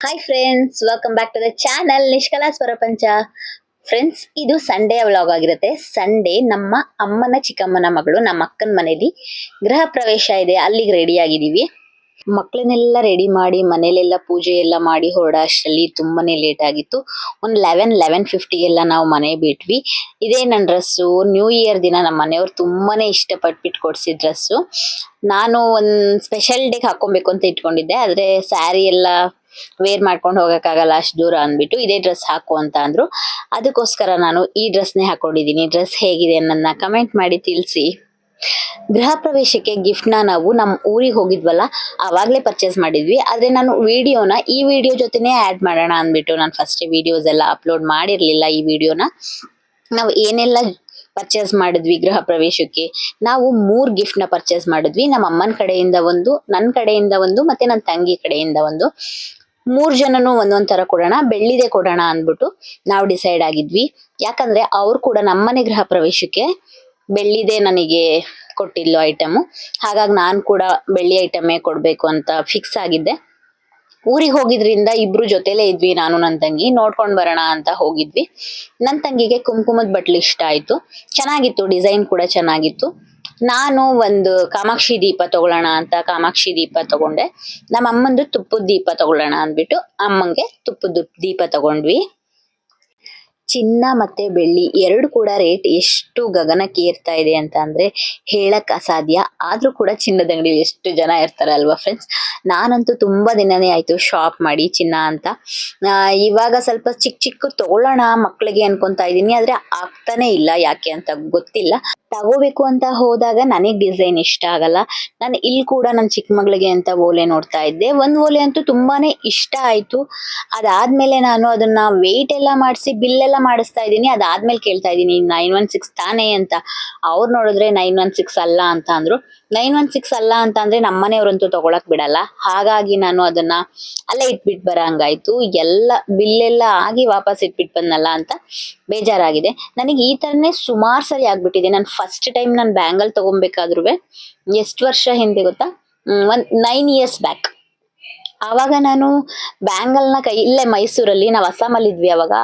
Hi friends welcome back to the channel Nishkala Swarapancha friends ಇದು Sunday vlog ಆಗಿರುತ್ತೆ. Sunday ನಮ್ಮ ಅಮ್ಮನ, ಚಿಕ್ಕಮ್ಮನ ಮಗಳು, ನಮ್ಮ ಅಕ್ಕನ ಮನೇಲಿ ಗೃಹ ಪ್ರವೇಶ ಇದೆ. ಅಲ್ಲಿಗೆ ರೆಡಿ ಆಗಿದೀವಿ ಮಕ್ಕಳನ್ನೆಲ್ಲ ರೆಡಿ ಮಾಡಿ ಮನೇಲೆಲ್ಲ ಪೂಜೆ ಎಲ್ಲ ಮಾಡಿ ಹೊರಡ ಅಷ್ಟರಲ್ಲಿ ತುಂಬಾನೇ ಲೇಟ್ ಆಗಿತ್ತು. ಒಂದು ಲೆವೆನ್ ಲೆವೆನ್ ಫಿಫ್ಟಿಗೆಲ್ಲ ನಾವು ಮನೆ ಬಿಟ್ವಿ. ಇದೇ ನನ್ನ ಡ್ರೆಸ್ಸು ನ್ಯೂ ಇಯರ್ ದಿನ ನಮ್ಮ ಮನೆಯವ್ರು ತುಂಬಾನೇ ಇಷ್ಟಪಟ್ಬಿಟ್ಟು ಕೊಡಿಸಿದ ಡ್ರೆಸ್ಸು ನಾನು ಒಂದು ಸ್ಪೆಷಲ್ ಡೇಗೆ ಹಾಕೊಬೇಕು ಅಂತ ಇಟ್ಕೊಂಡಿದ್ದೆ. ಆದ್ರೆ ಸ್ಯಾರಿ ಎಲ್ಲ ವೇರ್ ಮಾಡ್ಕೊಂಡು ಹೋಗೋಕ್ಕಾಗಲ್ಲ, ಅಷ್ಟು ದೂರ ಅಂದ್ಬಿಟ್ಟು ಇದೇ ಡ್ರೆಸ್ ಹಾಕು ಅಂತ ಅಂದರು. ಅದಕ್ಕೋಸ್ಕರ ನಾನು ಈ ಡ್ರೆಸ್ನೇ ಹಾಕೊಂಡಿದ್ದೀನಿ ಡ್ರೆಸ್ ಹೇಗಿದೆ ನನ್ನ ಕಮೆಂಟ್ ಮಾಡಿ ತಿಳಿಸಿ. ಗೃಹ ಪ್ರವೇಶಕ್ಕೆ ಗಿಫ್ಟ್ನ ನಾವು ನಮ್ಮ ಊರಿಗೆ ಹೋಗಿದ್ವಲ್ಲ, ಆವಾಗಲೇ ಪರ್ಚೇಸ್ ಮಾಡಿದ್ವಿ. ಆದರೆ ನಾನು ವಿಡಿಯೋನ ಈ ವಿಡಿಯೋ ಜೊತೆನೇ ಆ್ಯಡ್ ಮಾಡೋಣ ಅಂದ್ಬಿಟ್ಟು ನಾನು ಫಸ್ಟ್ ವಿಡಿಯೋಸ್ ಎಲ್ಲ ಅಪ್ಲೋಡ್ ಮಾಡಿರಲಿಲ್ಲ ಈ ವಿಡಿಯೋನ ನಾವು ಏನೆಲ್ಲ ಪರ್ಚೇಸ್ ಮಾಡಿದ್ವಿ ಗೃಹ ಪ್ರವೇಶಕ್ಕೆ. ನಾವು ಮೂರ್ ಗಿಫ್ಟ್ನ ಪರ್ಚೇಸ್ ಮಾಡಿದ್ವಿ. ನಮ್ಮ ಅಮ್ಮನ ಕಡೆಯಿಂದ ಒಂದು ನನ್ನ ಕಡೆಯಿಂದ ಒಂದು ಮತ್ತೆ ನನ್ನ ತಂಗಿ ಕಡೆಯಿಂದ ಒಂದು. ಮೂರ್ ಜನನು ಒಂದೊಂದ್ ತರ ಕೊಡೋಣ, ಬೆಳ್ಳಿದೆ ಕೊಡೋಣ ಅಂದ್ಬಿಟ್ಟು ನಾವು ಡಿಸೈಡ್ ಆಗಿದ್ವಿ. ಯಾಕಂದ್ರೆ ಅವ್ರು ಕೂಡ ನಮ್ಮನೆ ಗೃಹ ಪ್ರವೇಶಕ್ಕೆ ಬೆಳ್ಳಿದೆ ನನಗೆ ಕೊಟ್ಟಿಲ್ಲ ಐಟಮ್ ಹಾಗಾಗಿ ನಾನು ಕೂಡ ಬೆಳ್ಳಿ ಐಟಮೇ ಕೊಡಬೇಕು ಅಂತ ಫಿಕ್ಸ್ ಆಗಿದ್ದೆ. ಊರಿಗೆ ಹೋಗಿದ್ರಿಂದ ಇಬ್ರು ಜೊತೆಲೇ ಇದ್ವಿ, ನಾನು ನನ್ನ ತಂಗಿ. ನೋಡ್ಕೊಂಡ್ ಬರೋಣ ಅಂತ ಹೋಗಿದ್ವಿ. ನನ್ನ ತಂಗಿಗೆ ಕುಂಕುಮದ ಬಟ್ಲು ಇಷ್ಟ ಆಯ್ತು. ಚೆನ್ನಾಗಿತ್ತು, ಡಿಸೈನ್ ಕೂಡ ಚೆನ್ನಾಗಿತ್ತು. ನಾನು ಒಂದು ಕಾಮಾಕ್ಷಿ ದೀಪ ತಗೊಳ್ಳೋಣ ಅಂತ ಕಾಮಾಕ್ಷಿ ದೀಪ ತಗೊಂಡೆ. ನಮ್ಮ ಅಮ್ಮಂದು ತುಪ್ಪದ ದೀಪ ತಗೊಳ್ಳೋಣ ಅಂದ್ಬಿಟ್ಟು ಅಮ್ಮಂಗೆ ತುಪ್ಪದ ದೀಪ ತಗೊಂಡ್ವಿ. ಚಿನ್ನ ಮತ್ತೆ ಬೆಳ್ಳಿ ಎರಡು ಕೂಡ ರೇಟ್ ಎಷ್ಟು ಗಗನಕ್ಕೆ ಏರ್ತಾ ಇದೆ ಅಂತ ಅಂದ್ರೆ ಹೇಳಕ್ ಅಸಾಧ್ಯ. ಆದ್ರೂ ಕೂಡ ಚಿನ್ನದ ಅಂಗಡಿ ಎಷ್ಟು ಜನ ಇರ್ತಾರೆ ಅಲ್ವಾ ಫ್ರೆಂಡ್ಸ್ ನಾನಂತೂ ತುಂಬಾ ದಿನನೇ ಆಯ್ತು ಶಾಪ್ ಮಾಡಿ ಚಿನ್ನ ಅಂತ. ಇವಾಗ ಸ್ವಲ್ಪ ಚಿಕ್ಕ ಚಿಕ್ಕ ತಗೊಳ್ಳೋಣ ಮಕ್ಳಿಗೆ ಅನ್ಕೊಂತ ಇದ್ದೀನಿ. ಆದ್ರೆ ಆಗ್ತಾನೆ ಇಲ್ಲ ಯಾಕೆ ಅಂತ ಗೊತ್ತಿಲ್ಲ. ತಗೋಬೇಕು ಅಂತ ಹೋದಾಗ ನನಗೆ ಡಿಸೈನ್ ಇಷ್ಟ ಆಗಲ್ಲ. ನಾನು ಇಲ್ಲಿ ಕೂಡ ನನ್ನ ಚಿಕ್ಕ ಮಗಳಿಗೆ ಅಂತ ಓಲೆ ನೋಡ್ತಾ ಇದ್ದೆ. ಒಂದ್ ಓಲೆ ಅಂತೂ ತುಂಬಾನೇ ಇಷ್ಟ ಆಯ್ತು. ಅದಾದ್ಮೇಲೆ ನಾನು ಅದನ್ನ ವೆಯ್ಟ್ ಎಲ್ಲ ಮಾಡಿಸಿ ಬಿಲ್ ಎಲ್ಲ ಮಾಡಿಸ್ತಾ ಇದ್ದೀನಿ ಅದಾದ್ಮೇಲೆ ಕೇಳ್ತಾ ಇದ್ದೀನಿ ನೈನ್ ಒನ್ ಸಿಕ್ಸ್ ತಾನೇ ಅಂತ. ಅವ್ರು ನೋಡಿದ್ರೆ ನೈನ್ ಒನ್ ಸಿಕ್ಸ್ ಅಲ್ಲ ಅಂತ ಅಂದ್ರು. ನೈನ್ ಒನ್ ಸಿಕ್ಸ್ ಅಲ್ಲ ಅಂತ ಅಂದ್ರೆ ನಮ್ಮನೆಯವ್ರಂತೂ ತಗೊಳಕ್ ಬಿಡಲ್ಲ. ಹಾಗಾಗಿ ನಾನು ಅದನ್ನ ಅಲ್ಲೇ ಇಟ್ಬಿಟ್ ಬರಂಗಾಯ್ತು ಎಲ್ಲ ಬಿಲ್ ಎಲ್ಲ ಆಗಿ ವಾಪಸ್ ಇಟ್ಬಿಟ್ ಬಂದಲ್ಲ ಅಂತ ಬೇಜಾರಾಗಿದೆ. ನನಗೆ ಈ ತರನೇ ಸುಮಾರು ಸರಿ ಆಗ್ಬಿಟ್ಟಿದೆ. ನಾನು ಫಸ್ಟ್ ಟೈಮ್ ನಾನು ಬ್ಯಾಂಗಲ್ ತಗೊಬೇಕಾದ್ರೂ ಎಷ್ಟು ವರ್ಷ ಹಿಂದೆ ಗೊತ್ತಾ? ಒಂದ್ ನೈನ್ ಇಯರ್ಸ್ ಬ್ಯಾಕ್ ಆವಾಗ ನಾನು ಬ್ಯಾಂಗಲ್ನ ಕೈ, ಇಲ್ಲೇ ಮೈಸೂರಲ್ಲಿ, ನಾವು ಅಸ್ಸಾಮಲ್ಲಿ ಇದ್ವಿ ಅವಾಗ.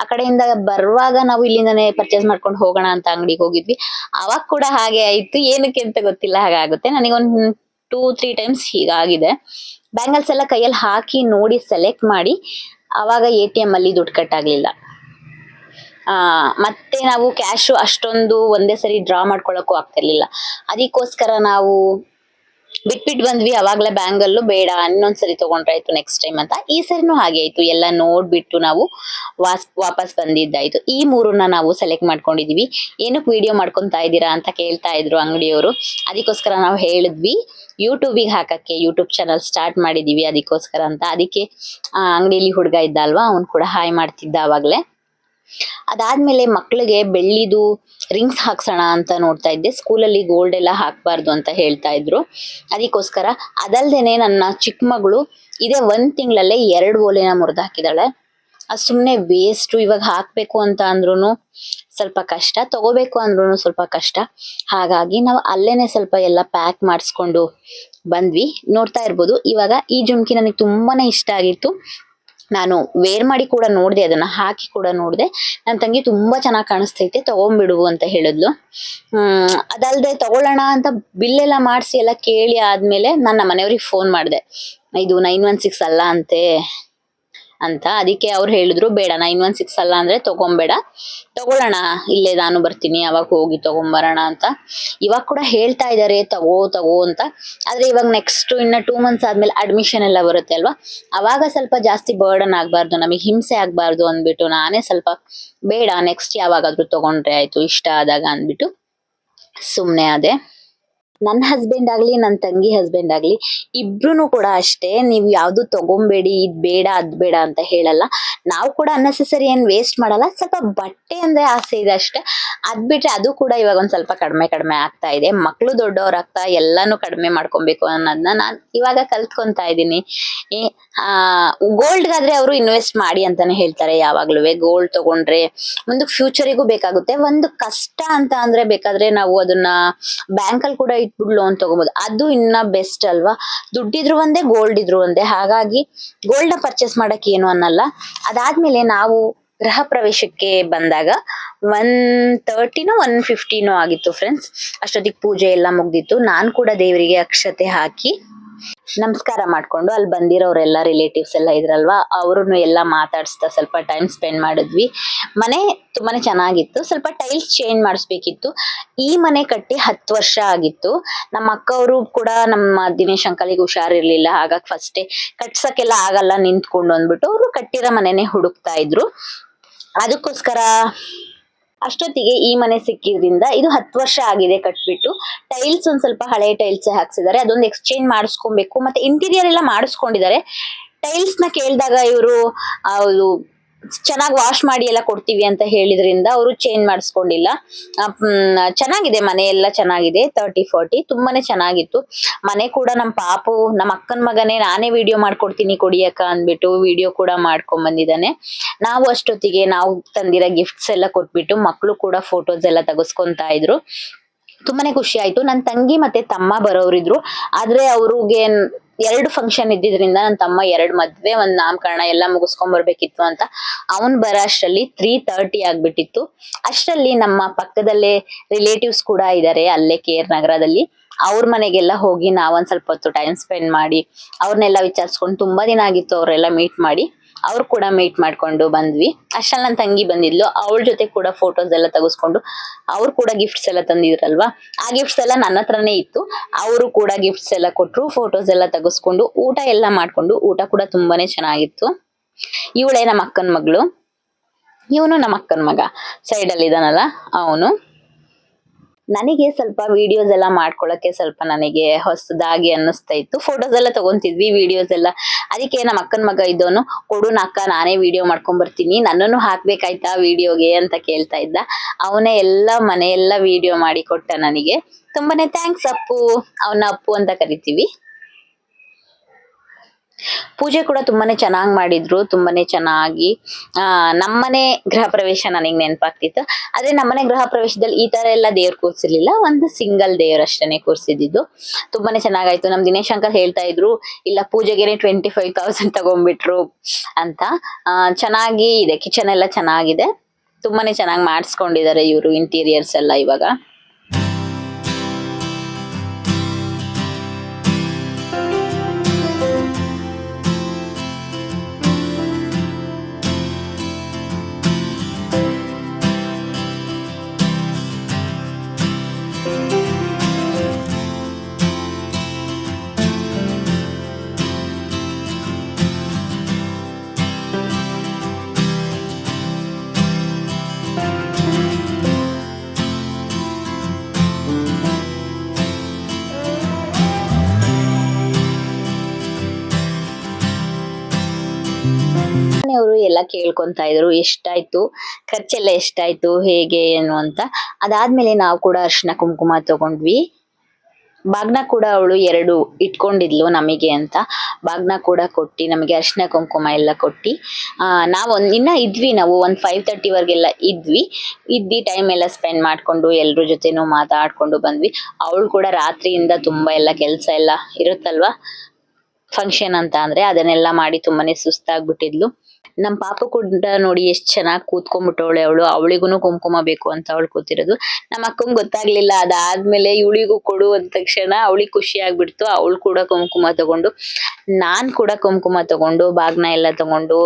ಆ ಕಡೆಯಿಂದ ಬರುವಾಗ ನಾವು ಇಲ್ಲಿಂದನೇ ಪರ್ಚೇಸ್ ಮಾಡ್ಕೊಂಡು ಹೋಗೋಣ ಅಂತ ಅಂಗಡಿಗೆ ಹೋಗಿದ್ವಿ. ಅವಾಗ ಕೂಡ ಹಾಗೆ ಆಯ್ತು. ಏನಕ್ಕೆ ಅಂತ ಗೊತ್ತಿಲ್ಲ, ಹಾಗಾಗುತ್ತೆ. ನನಗೊಂದು ಟೂ ತ್ರೀ ಟೈಮ್ಸ್ ಹೀಗಾಗಿದೆ. ಬ್ಯಾಂಗಲ್ಸ್ ಎಲ್ಲ ಕೈಯಲ್ಲಿ ಹಾಕಿ ನೋಡಿ ಸೆಲೆಕ್ಟ್ ಮಾಡಿ ಅವಾಗ ಎ ಟಿ ಎಂ ಅಲ್ಲಿ ದುಡ್ಡು ಕಟ್ಟಾಗ್ಲಿಲ್ಲ ಮತ್ತೆ ನಾವು ಕ್ಯಾಶು ಅಷ್ಟೊಂದು ಒಂದೇ ಸರಿ ಡ್ರಾ ಮಾಡ್ಕೊಳಕ್ಕೂ ಆಗ್ತಿರ್ಲಿಲ್ಲ. ಅದಕ್ಕೋಸ್ಕರ ನಾವು ಬಿಟ್ಬಿಟ್ ಬಂದ್ವಿ, ಅವಾಗ್ಲೇ ಬ್ಯಾಂಗಲ್ಲು ಬೇಡ, ಇನ್ನೊಂದ್ಸರಿ ತಗೊಂಡ್ರಾಯ್ತು ನೆಕ್ಸ್ಟ್ ಟೈಮ್ ಅಂತ. ಈ ಸರಿನೂ ಹಾಗೆ ಆಯ್ತು. ಎಲ್ಲ ನೋಡ್ಬಿಟ್ಟು ನಾವು ವಾಸ್, ವಾಪಸ್ ಬಂದಿದ್ದಾಯ್ತು. ಈ ಮೂರನ್ನ ನಾವು ಸೆಲೆಕ್ಟ್ ಮಾಡ್ಕೊಂಡಿದೀವಿ. ಏನಕ್ಕೆ ವಿಡಿಯೋ ಮಾಡ್ಕೊತಾ ಇದ್ದೀರಾ ಅಂತ ಕೇಳ್ತಾ ಇದ್ರು ಅಂಗಡಿಯವರು. ಅದಕ್ಕೋಸ್ಕರ ನಾವು ಹೇಳಿದ್ವಿ. ಯೂಟ್ಯೂಬಿಗೆ ಹಾಕಕ್ಕೆ ಯೂಟ್ಯೂಬ್ ಚಾನಲ್ ಸ್ಟಾರ್ಟ್ ಮಾಡಿದೀವಿ ಅದಕ್ಕೋಸ್ಕರ ಅಂತ. ಅದಕ್ಕೆ ಅಂಗಡಿಯಲ್ಲಿ ಹುಡುಗ ಇದ್ದ ಅಲ್ವಾ ಅವ್ನು ಕೂಡ ಹಾಯ್ ಮಾಡ್ತಿದ್ದ ಅವಾಗ್ಲೇ. ಅದಾದ್ಮೇಲೆ ಮಕ್ಳಿಗೆ ಬೆಳ್ಳಿದು ರಿಂಗ್ಸ್ ಹಾಕ್ಸೋಣ ಅಂತ ನೋಡ್ತಾ ಇದ್ದೆ. ಸ್ಕೂಲಲ್ಲಿ ಗೋಲ್ಡ್ ಎಲ್ಲ ಹಾಕ್ಬಾರ್ದು ಅಂತ ಹೇಳ್ತಾ ಇದ್ರು. ಅದಕ್ಕೋಸ್ಕರ ಅದಲ್ದೇನೆ ನನ್ನ ಚಿಕ್ಕ ಮಗಳು ಇದೇ ಒಂದ್ ತಿಂಗಳಲ್ಲೇ ಎರಡು ಓಲೆನ ಮುರಿದು ಹಾಕಿದಾಳೆ. ಅದು ಸುಮ್ಮನೆ ವೇಸ್ಟು ಇವಾಗ ಹಾಕ್ಬೇಕು ಅಂತ ಅಂದ್ರೂ ಸ್ವಲ್ಪ ಕಷ್ಟ, ತಗೋಬೇಕು ಅಂದ್ರೂ ಸ್ವಲ್ಪ ಕಷ್ಟ. ಹಾಗಾಗಿ ನಾವು ಅಲ್ಲೇನೆ ಸ್ವಲ್ಪ ಎಲ್ಲ ಪ್ಯಾಕ್ ಮಾಡಿಸ್ಕೊಂಡು ಬಂದ್ವಿ. ನೋಡ್ತಾ ಇರ್ಬೋದು. ಇವಾಗ ಈ ಜುಮ್ಕಿ ನನಗೆ ತುಂಬಾನೇ ಇಷ್ಟ ಆಗಿತ್ತು. ನಾನು ವೇರ್ ಮಾಡಿ ಕೂಡ ನೋಡಿದೆ, ಅದನ್ನ ಹಾಕಿ ಕೂಡ ನೋಡಿದೆ. ನನ್ನ ತಂಗಿ ತುಂಬಾ ಚೆನ್ನಾಗಿ ಕಾಣಿಸ್ತೈತೆ ತಗೊಂಬಿಡು ಅಂತ ಹೇಳಿದ್ಲು. ಅದಲ್ದೆ ತಗೊಳ್ಳೋಣ ಅಂತ ಬಿಲ್ ಎಲ್ಲ ಮಾಡಿಸಿ ಎಲ್ಲ ಕೇಳಿ ಆದ್ಮೇಲೆ ನನ್ನ ಮನೆಯವ್ರಿಗೆ ಫೋನ್ ಮಾಡಿದೆ. ಇದು ನೈನ್ ಒನ್ ಸಿಕ್ಸ್ ಅಲ್ಲ ಅಂತೆ. ಅಂತ. ಅದಕ್ಕೆ ಅವ್ರು ಹೇಳಿದ್ರು, ಬೇಡ ನೈನ್ ಒನ್ ಸಿಕ್ಸ್ ಅಲ್ಲ ಅಂದ್ರೆ ತಗೊಂಬೇಡ. ತಗೊಳ್ಳೋಣ, ಇಲ್ಲೇ ನಾನು ಬರ್ತೀನಿ, ಅವಾಗ ಹೋಗಿ ತಗೊಂಬರೋಣ ಅಂತ. ಇವಾಗ ಕೂಡ ಹೇಳ್ತಾ ಇದ್ದಾರೆ ತಗೋ ತಗೋ ಅಂತ. ಆದ್ರೆ ಇವಾಗ ನೆಕ್ಸ್ಟ್ ಇನ್ನ ಟೂ ಮಂತ್ಸ್ ಆದ್ಮೇಲೆ ಅಡ್ಮಿಷನ್ ಎಲ್ಲ ಬರುತ್ತೆ ಅಲ್ವಾ? ಅವಾಗ ಸ್ವಲ್ಪ ಜಾಸ್ತಿ ಬರ್ಡನ್ ಆಗ್ಬಾರ್ದು, ನಮಗೆ ಹಿಂಸೆ ಆಗ್ಬಾರ್ದು ಅಂದ್ಬಿಟ್ಟು ನಾನೇ ಸ್ವಲ್ಪ, ಬೇಡ ನೆಕ್ಸ್ಟ್ ಯಾವಾಗಾದ್ರೂ ತಗೊಂಡ್ರೆ ಆಯ್ತು, ಇಷ್ಟ ಆದಾಗ ಅಂದ್ಬಿಟ್ಟು ಸುಮ್ನೆ ಅದೇ ನನ್ನ ಹಸ್ಬೆಂಡ್ ಆಗಲಿ ನನ್ನ ತಂಗಿ ಹಸ್ಬೆಂಡ್ ಆಗಲಿ ಇಬ್ರು ಕೂಡ ಅಷ್ಟೇ, ನೀವು ಯಾವುದು ತಗೊಂಬೇಡಿ, ಇದು ಬೇಡ, ಅದು ಬೇಡ ಅಂತ ಹೇಳಲ್ಲ. ನಾವು ಕೂಡ ಅನ್ನೆಸೆಸರಿ ಏನು ವೇಸ್ಟ್ ಮಾಡಲ್ಲ, ಸ್ವಲ್ಪ ಬಟ್ಟೆ ಅಂದ್ರೆ ಆಸೆ ಇದೆ ಅಷ್ಟೇ. ಅದು ಬಿಟ್ಟರೆ ಅದು ಕೂಡ ಇವಾಗ ಒಂದು ಸ್ವಲ್ಪ ಕಡಿಮೆ ಕಡಿಮೆ ಆಗ್ತಾ ಇದೆ. ಮಕ್ಕಳು ದೊಡ್ಡವರಾಗ್ತಾ ಎಲ್ಲಾನು ಕಡಿಮೆ ಮಾಡ್ಕೊಬೇಕು ಅನ್ನೋದನ್ನ ನಾನು ಇವಾಗ ಕಲ್ತ್ಕೊತಾ ಇದ್ದೀನಿ. ಗೋಲ್ಡ್ಗಾದ್ರೆ ಅವರು ಇನ್ವೆಸ್ಟ್ ಮಾಡಿ ಅಂತಾನೆ ಹೇಳ್ತಾರೆ ಯಾವಾಗ್ಲೂ ಗೋಲ್ಡ್ ತಗೊಂಡ್ರೆ ಮುಂದಕ್ಕೆ ಫ್ಯೂಚರಿಗೂ ಬೇಕಾಗುತ್ತೆ. ಒಂದು ಕಷ್ಟ ಅಂತ ಅಂದ್ರೆ ಬೇಕಾದ್ರೆ ನಾವು ಅದನ್ನ ಬ್ಯಾಂಕಲ್ಲಿ ಕೂಡ ಇಟ್ಬಿಟ್ಟು ಲೋನ್ ತಗೋಬಹುದು ಅದು ಇನ್ನ ಬೆಸ್ಟ್ ಅಲ್ವಾ? ದುಡ್ಡಿದ್ರು ಒಂದೇ ಗೋಲ್ಡ್ ಇದ್ರು ಒಂದೇ. ಹಾಗಾಗಿ ಗೋಲ್ಡ್ನ ಪರ್ಚೇಸ್ ಮಾಡಕ್ ಏನು ಅನ್ನಲ್ಲ. ಅದಾದ್ಮೇಲೆ ನಾವು ಗೃಹ ಪ್ರವೇಶಕ್ಕೆ ಬಂದಾಗ ಒನ್ ತರ್ಟಿನೋ ಒನ್ ಫಿಫ್ಟಿನೋ ಆಗಿತ್ತು ಫ್ರೆಂಡ್ಸ್ ಅಷ್ಟೊತ್ತಿಗೆ ಪೂಜೆ ಎಲ್ಲ ಮುಗ್ದಿತ್ತು. ನಾನು ಕೂಡ ದೇವರಿಗೆ ಅಕ್ಷತೆ ಹಾಕಿ ನಮಸ್ಕಾರ ಮಾಡ್ಕೊಂಡು ಅಲ್ಲಿ ಬಂದಿರೋರೆಲ್ಲ ರಿಲೇಟಿವ್ಸ್ ಎಲ್ಲ ಇದ್ರಲ್ವಾ ಅವ್ರನ್ನು ಎಲ್ಲ ಮಾತಾಡಿಸ್ತಾ ಸ್ವಲ್ಪ ಟೈಮ್ ಸ್ಪೆಂಡ್ ಮಾಡಿದ್ವಿ. ಮನೆ ತುಂಬಾನೇ ಚೆನ್ನಾಗಿತ್ತು, ಸ್ವಲ್ಪ ಟೈಲ್ಸ್ ಚೇಂಜ್ ಮಾಡಿಸ್ಬೇಕಿತ್ತು. ಈ ಮನೆ ಕಟ್ಟಿ ಹತ್ತು ವರ್ಷ ಆಗಿತ್ತು. ನಮ್ಮ ಅಕ್ಕವರು ಕೂಡ ನಮ್ಮ ದಿನೇಶ್ ಅಂಕಲಿಗೆ ಹುಷಾರಿರ್ಲಿಲ್ಲ, ಹಾಗಾಗಿ ಫಸ್ಟೇ ಕಟ್ಸಕ್ಕೆಲ್ಲ ಆಗಲ್ಲ ನಿಂತ್ಕೊಂಡು ಅಂದ್ಬಿಟ್ಟು ಅವರು ಕಟ್ಟಿರೋ ಮನೆನೇ ಹುಡುಕ್ತಾ ಇದ್ರು. ಅದಕ್ಕೋಸ್ಕರ ಅಷ್ಟೊತ್ತಿಗೆ ಈ ಮನೆ ಸಿಕ್ಕಿದ್ರಿಂದ ಇದು ಹತ್ತು ವರ್ಷ ಆಗಿದೆ ಕಟ್ಬಿಟ್ಟು. ಟೈಲ್ಸ್ ಒಂದ್ ಸ್ವಲ್ಪ ಹಳೆ ಟೈಲ್ಸ್ ಹಾಕ್ಸಿದ್ದಾರೆ. ಅದೊಂದು ಎಕ್ಸ್ಚೇಂಜ್ ಮಾಡಿಸ್ಕೊಬೇಕು. ಮತ್ತೆ ಇಂಟೀರಿಯರ್ ಎಲ್ಲ ಮಾಡಿಸ್ಕೊಂಡಿದ್ದಾರೆ. ಟೈಲ್ಸ್ನ ಕೇಳಿದಾಗ ಇವರು ಚೆನ್ನಾಗಿ ವಾಶ್ ಮಾಡಿ ಎಲ್ಲ ಕೊಡ್ತೀವಿ ಅಂತ ಹೇಳಿದ್ರಿಂದ ಅವರು ಚೇಂಜ್ ಮಾಡಿಸ್ಕೊಂಡಿಲ್ಲ. ಚೆನ್ನಾಗಿದೆ, ಮನೆ ಎಲ್ಲ ಚೆನ್ನಾಗಿದೆ ತರ್ಟಿ ಫಾರ್ಟಿ ತುಂಬಾನೇ ಚೆನ್ನಾಗಿತ್ತು. ಮನೆ ಕೂಡ ನಮ್ಮ ಪಾಪು ನಮ್ಮ ಅಕ್ಕನ ಮಗನೇ ನಾನೇ ವಿಡಿಯೋ ಮಾಡ್ಕೊಡ್ತೀನಿ ಕೊಡಿಯಕ್ಕ ಅಂದ್ಬಿಟ್ಟು ವಿಡಿಯೋ ಕೂಡ ಮಾಡ್ಕೊಂಡ್ ಬಂದಿದ್ದಾನೆ ನಾವು ಅಷ್ಟೊತ್ತಿಗೆ ನಾವು ತಂದಿರೋ ಗಿಫ್ಟ್ಸ್ ಎಲ್ಲ ಕೊಟ್ಬಿಟ್ಟು ಮಕ್ಕಳು ಕೂಡ ಫೋಟೋಸ್ ಎಲ್ಲ ತಗಸ್ಕೊಂತಾ ಇದ್ರು. ತುಂಬಾನೇ ಖುಷಿ ಆಯ್ತು. ನನ್ನ ತಂಗಿ ಮತ್ತೆ ತಮ್ಮ ಬರೋರಿದ್ರು. ಆದ್ರೆ ಅವ್ರಿಗೆ ಎರಡು ಫಂಕ್ಷನ್ ಇದ್ದಿದ್ರಿಂದ ನನ್ನ ತಮ್ಮ ಎರಡು ಮದ್ವೆ, ಒಂದ್ ನಾಮಕರಣ ಎಲ್ಲ ಮುಗಿಸ್ಕೊಂಡ್ ಬರ್ಬೇಕಿತ್ತು ಅಂತ. ಅವನ್ ಬರೋ ಅಷ್ಟರಲ್ಲಿ ತ್ರೀ ತರ್ಟಿ ಆಗ್ಬಿಟ್ಟಿತ್ತು. ಅಷ್ಟರಲ್ಲಿ ನಮ್ಮ ಪಕ್ಕದಲ್ಲೇ ರಿಲೇಟಿವ್ಸ್ ಕೂಡ ಇದ್ದಾರೆ ಅಲ್ಲೇ ಕೆ ನಗರದಲ್ಲಿ. ಅವ್ರ ಮನೆಗೆಲ್ಲ ಹೋಗಿ ನಾವೊಂದ್ ಸ್ವಲ್ಪ ಹೊತ್ತು ಟೈಮ್ ಸ್ಪೆಂಡ್ ಮಾಡಿ ಅವ್ರನ್ನೆಲ್ಲ ವಿಚಾರಿಸ್ಕೊಂಡು ತುಂಬಾ ದಿನ ಆಗಿತ್ತು ಅವರೆಲ್ಲ ಮೀಟ್ ಮಾಡಿ. ಅವ್ರು ಕೂಡ ಮೀಟ್ ಮಾಡ್ಕೊಂಡು ಬಂದ್ವಿ. ಅಷ್ಟಲ್ಲಿ ನನ್ನ ತಂಗಿ ಬಂದಿದ್ಲು. ಅವಳ ಜೊತೆ ಕೂಡ ಫೋಟೋಸ್ ಎಲ್ಲ ತಗಸ್ಕೊಂಡು ಅವ್ರು ಕೂಡ ಗಿಫ್ಟ್ಸ್ ಎಲ್ಲ ತಂದಿದ್ರಲ್ವಾ? ಆ ಗಿಫ್ಟ್ಸ್ ಎಲ್ಲ ನನ್ನ ಹತ್ರನೇ ಇತ್ತು. ಅವರು ಕೂಡ ಗಿಫ್ಟ್ಸ್ ಎಲ್ಲ ಕೊಟ್ಟರು ಫೋಟೋಸ್ ಎಲ್ಲ ತಗಸ್ಕೊಂಡು ಊಟ ಎಲ್ಲ ಮಾಡ್ಕೊಂಡು ಊಟ ಕೂಡ ತುಂಬಾನೇ ಚೆನ್ನಾಗಿತ್ತು. ಇವಳೇ ನಮ್ಮ ಅಕ್ಕನ ಮಗಳು. ಇವನು ನಮ್ಮ ಅಕ್ಕನ ಮಗ. ಸೈಡಲ್ಲಿ ಇದ್ದಾನಲ್ಲ, ಅವನು. ನನಗೆ ಸ್ವಲ್ಪ ವಿಡಿಯೋಸ್ ಎಲ್ಲ ಮಾಡ್ಕೊಳಕ್ಕೆ ಸ್ವಲ್ಪ ನನಗೆ ಹೊಸದಾಗಿ ಅನ್ನಿಸ್ತಾ ಇತ್ತು. ಫೋಟೋಸ್ ಎಲ್ಲ ತಗೊಂತಿದ್ವಿ ವಿಡಿಯೋಸ್ ಎಲ್ಲ. ಅದಕ್ಕೆ ನಮ್ಮ ಅಕ್ಕನ ಮಗ ಇದ್ದವನು, ಕೊಡು ಅಕ್ಕ ನಾನೇ ವಿಡಿಯೋ ಮಾಡ್ಕೊಂಡ್ ಬರ್ತೀನಿ ನನ್ನನ್ನು ಹಾಕ್ಬೇಕಾಯ್ತಾ ವಿಡಿಯೋಗೆ ಅಂತ ಕೇಳ್ತಾ ಇದ್ದ. ಅವನೇ ಎಲ್ಲ ಮನೆಯೆಲ್ಲ ವಿಡಿಯೋ ಮಾಡಿ ಕೊಟ್ಟ ನನಗೆ. ತುಂಬಾನೇ ಥ್ಯಾಂಕ್ಸ್ ಅಪ್ಪು, ಅವನ ಅಪ್ಪು ಅಂತ ಕರಿತೀವಿ. ಪೂಜೆ ಕೂಡ ತುಂಬಾನೇ ಚೆನ್ನಾಗಿ ಮಾಡಿದ್ರು, ತುಂಬಾನೇ ಚೆನ್ನಾಗಿ. ಆ, ನಮ್ಮನೆ ಗೃಹ ಪ್ರವೇಶ ನನಗೆ ನೆನಪಾಗ್ತಿತ್ತು. ಆದ್ರೆ ನಮ್ಮನೆ ಗೃಹ ಪ್ರವೇಶದಲ್ಲಿ ಈ ತರ ಎಲ್ಲ ದೇವ್ರು ಕೂರ್ಸಿರ್ಲಿಲ್ಲ. ಒಂದು ಸಿಂಗಲ್ ದೇವ್ರ ಅಷ್ಟೇನೆ ಕೂರ್ಸಿದ್ದು ತುಂಬಾನೇ ಚೆನ್ನಾಗಾಯ್ತು. ನಮ್ ದಿನೇಶ್ ಅಂಕಲ್ ಹೇಳ್ತಾ ಇದ್ರು, ಇಲ್ಲ ಪೂಜೆಗೆನೆ ಟ್ವೆಂಟಿ ಫೈವ್ ತೌಸಂಡ್ ತಗೊಂಡ್ಬಿಟ್ರು ಅಂತ. ಆ, ಚೆನ್ನಾಗಿ ಇದೆ. ಕಿಚನ್ ಎಲ್ಲ ಚೆನ್ನಾಗಿದೆ. ತುಂಬಾನೇ ಚೆನ್ನಾಗಿ ಮಾಡಿಸ್ಕೊಂಡಿದ್ದಾರೆ ಇವರು ಇಂಟೀರಿಯರ್ಸ್ ಎಲ್ಲ ಇವಾಗ. ಮನೆಯವರು ಎಲ್ಲ ಕೇಳ್ಕೊಂತ ಇದ್ರು, ಎಷ್ಟಾಯ್ತು? ಖರ್ಚೆಲ್ಲ ಎಷ್ಟಾಯ್ತು? ಹೇಗೆ? ಏನು? ಅಂತ. ಅದಾದ್ಮೇಲೆ ನಾವು ಕೂಡ ಅರ್ಶಿನ ಕುಂಕುಮ ತಗೊಂಡ್ವಿ. ಬಾಗ್ನ ಕೂಡ ಅವಳು ಎರಡು ಇಟ್ಕೊಂಡಿದ್ಲು ನಮಗೆ ಅಂತ. ಬಾಗ್ನ ಕೂಡ ಕೊಟ್ಟು ನಮಗೆ ಅರ್ಶಿನ ಕುಂಕುಮ ಎಲ್ಲ ಕೊಟ್ಟಿ ನಾವು ಇನ್ನ ಇದ್ವಿ ನಾವು, ಒಂದ್ ಫೈವ್ ತರ್ಟಿವರೆಗೆಲ್ಲ ಇದ್ವಿ. ಇದ್ದಿ ಟೈಮ್ ಎಲ್ಲ ಸ್ಪೆಂಡ್ ಮಾಡ್ಕೊಂಡು ಎಲ್ಲರ ಜೊತೆನೂ ಮಾತಾಡ್ಕೊಂಡು ಬಂದ್ವಿ. ಅವಳು ಕೂಡ ರಾತ್ರಿಯಿಂದ ತುಂಬಾ ಎಲ್ಲ ಕೆಲಸ ಎಲ್ಲ ಇರುತ್ತಲ್ವಾ? ಫಂಕ್ಷನ್ ಅಂತ ಅಂದ್ರೆ ಅದನ್ನೆಲ್ಲ ಮಾಡಿ ತುಂಬಾನೇ ಸುಸ್ತಾಗ್ಬಿಟ್ಟಿದ್ಲು. ನಮ್ ಪಾಪ ಕೂಡ ನೋಡಿ ಎಷ್ಟ್ ಚೆನ್ನಾಗಿ ಕೂತ್ಕೊಂಡ್ಬಿಟ್ಟವಳೆ ಅವಳು. ಅವಳಿಗೂ ಕುಂಕುಮ ಬೇಕು ಅಂತ ಅವಳು ಕೂತಿರೋದು. ನಮ್ಮ ಅಕ್ಕಂಗ್ ಗೊತ್ತಾಗ್ಲಿಲ್ಲ. ಅದಾದ್ಮೇಲೆ ಇವಳಿಗೂ ಕೊಡು ಅಂದ ತಕ್ಷಣ ಅವಳಿಗೆ ಖುಷಿ ಆಗ್ಬಿಡ್ತು. ಅವಳು ಕೂಡ ಕುಂಕುಮ ತಗೊಂಡು, ನಾನ್ ಕೂಡ ಕುಂಕುಮ ತಗೊಂಡು ಬಾಗ್ನ ಎಲ್ಲ ತಗೊಂಡು,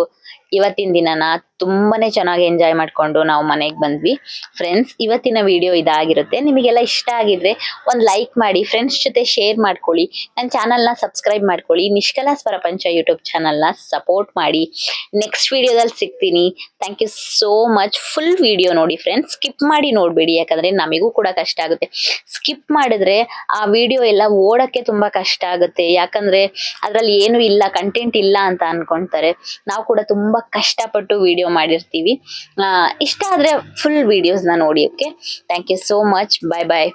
ಇವತ್ತಿನ ದಿನನ ತುಂಬಾನೇ ಚೆನ್ನಾಗಿ ಎಂಜಾಯ್ ಮಾಡ್ಕೊಂಡು ನಾವು ಮನೆಗೆ ಬಂದ್ವಿ. ಫ್ರೆಂಡ್ಸ್ ಇವತ್ತಿನ ವಿಡಿಯೋ ಇದಾಗಿರುತ್ತೆ. ನಿಮಗೆಲ್ಲ ಇಷ್ಟ ಆಗಿದ್ರೆ ಒಂದು ಲೈಕ್ ಮಾಡಿ ಫ್ರೆಂಡ್ಸ್ ಜೊತೆ ಶೇರ್ ಮಾಡ್ಕೊಳ್ಳಿ. ನನ್ನ ಚಾನಲ್ನ ಸಬ್ಸ್ಕ್ರೈಬ್ ಮಾಡ್ಕೊಳ್ಳಿ. ನಿಷ್ಕಲಾ ಸ್ವರಪಂಚ ಯೂಟ್ಯೂಬ್ ಚಾನಲ್ನ ಸಪೋರ್ಟ್ ಮಾಡಿ. ನೆಕ್ಸ್ಟ್ ವಿಡಿಯೋದಲ್ಲಿ ಸಿಗ್ತೀನಿ. Thank you so much full video ನೋಡಿ ಫ್ರೆಂಡ್ಸ್ ಸ್ಕಿಪ್ ಮಾಡಿ ನೋಡಬೇಡಿ. ಯಾಕಂದ್ರೆ ನಮಗೂ ಕೂಡ ಕಷ್ಟ ಆಗುತ್ತೆ. ಸ್ಕಿಪ್ ಮಾಡಿದ್ರೆ ಆ ವಿಡಿಯೋ ಎಲ್ಲ ಓಡೋಕ್ಕೆ ತುಂಬ ಕಷ್ಟ ಆಗುತ್ತೆ. ಯಾಕಂದ್ರೆ ಅದರಲ್ಲಿ ಏನೂ ಇಲ್ಲ ಕಂಟೆಂಟ್ ಇಲ್ಲ ಅಂತ ಅಂದ್ಕೊಳ್ತಾರೆ ನಾವು ಕೂಡ ತುಂಬ ಕಷ್ಟಪಟ್ಟು ವಿಡಿಯೋ ಮಾಡಿರ್ತೀವಿ. ಇಷ್ಟ ಆದರೆ ಫುಲ್ ವಿಡಿಯೋಸ್ನ ನೋಡಿ okay thank you so much bye bye